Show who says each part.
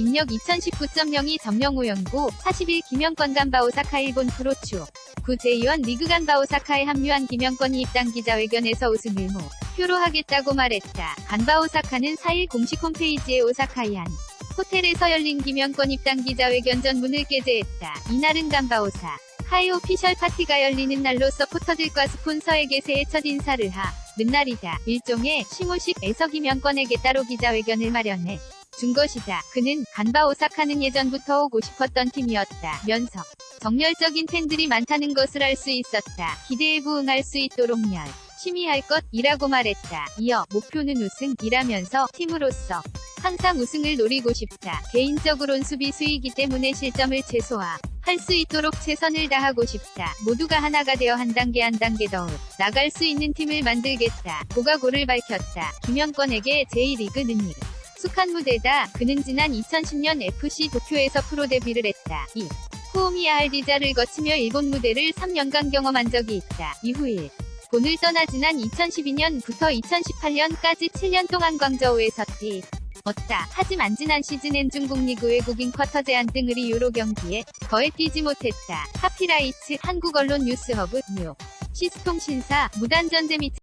Speaker 1: 입력 2019.02 점령호 연구 40일 김영권 간바 오사카 일본 프로추 구 제2원 리그 간바 오사카에 합류한 김영권이 입당 기자회견에서 우승을 목표로 하겠다고 말했다. 간바 오사카는 4일 공식 홈페이지에 오사카의 한 호텔에서 열린 김영권 입당 기자회견 전 문을 게재했다. 이날은 간바 오사 카이 오피셜 파티가 열리는 날로 서포터들과 스폰서에게 새해 첫 인사를 하 는 날이다. 일종의 시무식에서 김영권에게 따로 기자회견을 마련해 준 것이다. 그는 간바 오사카는 예전부터 오고 싶었던 팀이었다. 면서 정열적인 팬들이 많다는 것을 알 수 있었다. 기대에 부응할 수 있도록 열심히 할 것이라고 말했다. 이어 목표는 우승이라면서 팀으로서 항상 우승을 노리고 싶다. 개인적으론 수비수이기 때문에 실점을 최소화. 할 수 있도록 최선을 다하고 싶다. 모두가 하나가 되어 한 단계 한 단계 더 나갈 수 있는 팀을 만들겠다. 고가고를 밝혔다. 김영권에게 제1리그 는 일. 숙한 무대다. 그는 지난 2010년 FC 도쿄에서 프로 데뷔를 했다. 이 후오미야 알디자를 거치며 일본 무대를 3년간 경험한 적이 있다. 이후 일 본을 떠나 지난 2012년부터 2018년까지 7년 동안 광저우에서 뛰 었다. 하지만 지난 시즌엔 중국 리그 외국인 쿼터 제한 등을 이유로 경기에 거의 뛰지 못했다. 카피라이츠 한국 언론 뉴스허브 뉴 시스통신사 무단전제 및